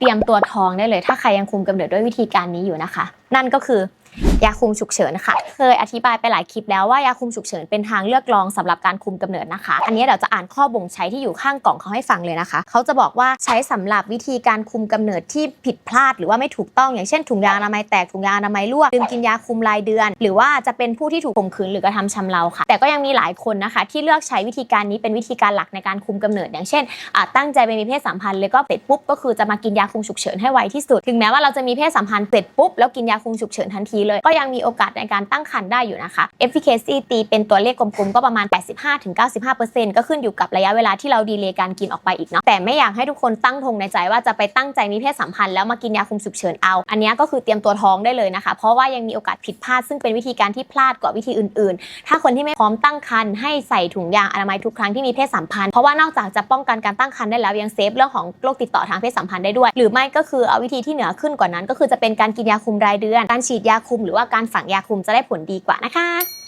เตรียมตัวท้องได้เลย ถ้าใครยังคุมกำเนิดด้วยวิธีการนี้อยู่นะคะ นั่นก็คือ ยาคุมฉุกเฉินค่ะ เคยอธิบายไปหลายคลิปแล้วว่ายาคุมฉุกเฉินเป็นทางเลือกรองสำหรับการคุมกำเนิดนะคะ อันนี้เดี๋ยวจะอ่านข้อบ่งใช้ที่อยู่ข้างกล่องเขาให้ฟังเลยนะคะ เขาจะบอกว่าใช้สำหรับวิธีการคุมกำเนิดที่ผิดพลาด หรือว่าไม่ถูกต้องอย่างเช่นถุงยางอนามัยแตกถุงยางอนามัยรั่วลืมกินยาคุมรายเดือน หรือว่าจะเป็นผู้ที่ถูกข่มขืนหรือกระทำชำเราค่ะ แต่ก็ยังมีหลายคนนะคะ ที่เลือกใช้วิธีการนี้เป็นวิธีการหลักในการคุมกำเนิด อย่างเช่นตั้งใจไปมีเพศสัมพันธ์เลยก็เสร็จปุ๊บก็คือจะมากินยาคุมฉุกเฉินให้ไวที่สุด ถึงแม้ว่าเราจะมีเพศสัมพันธ์เสร็จปุ๊บแล้วกินยาคุมฉุกเฉินทันทีเลยกยังมีโอกาสในการตั้งครรภ์ได้อยู่นะคะ efficacy ตีเป็นตัวเลขกลมๆ ก็ประมาณ 85-95%ก็ขึ้นอยู่กับระยะเวลาที่เราดีเลย์การกินออกไปอีกเนาะแต่ไม่อยากให้ทุกคนตั้งธงในใจว่าจะไปตั้งใจมีเพศสัมพันธ์แล้วมากินยาคุมฉุกเฉินเอา อันนี้ก็คือเตรียมตัวท้องได้เลยนะคะ เพราะว่ายังมีโอกาสผิดพลาดซึ่งเป็นวิธีการที่พลาดกว่าวิธีอื่น ๆ ถ้าคนที่ไม่พร้อมตั้งครรภ์ให้ใส่ถุงยางอนามัยทุกครั้งที่มีเพศสัมพันธ์เพราะว่านอกจากจะป้องกันการตั้งครรภ์ได้แล้วยังเซฟเรื่องของโรคติดต่อทางเพศสัมพันธ์ได้ด้วย หรือไม่ก็คือเอาวิธีที่เหนือขึ้นกว่านั้น ก็คือจะเป็นการกินยาคุมรายเดือน การฉีดยาคุมหรือว่าการฝังยาคุมจะได้ผลดีกว่านะคะ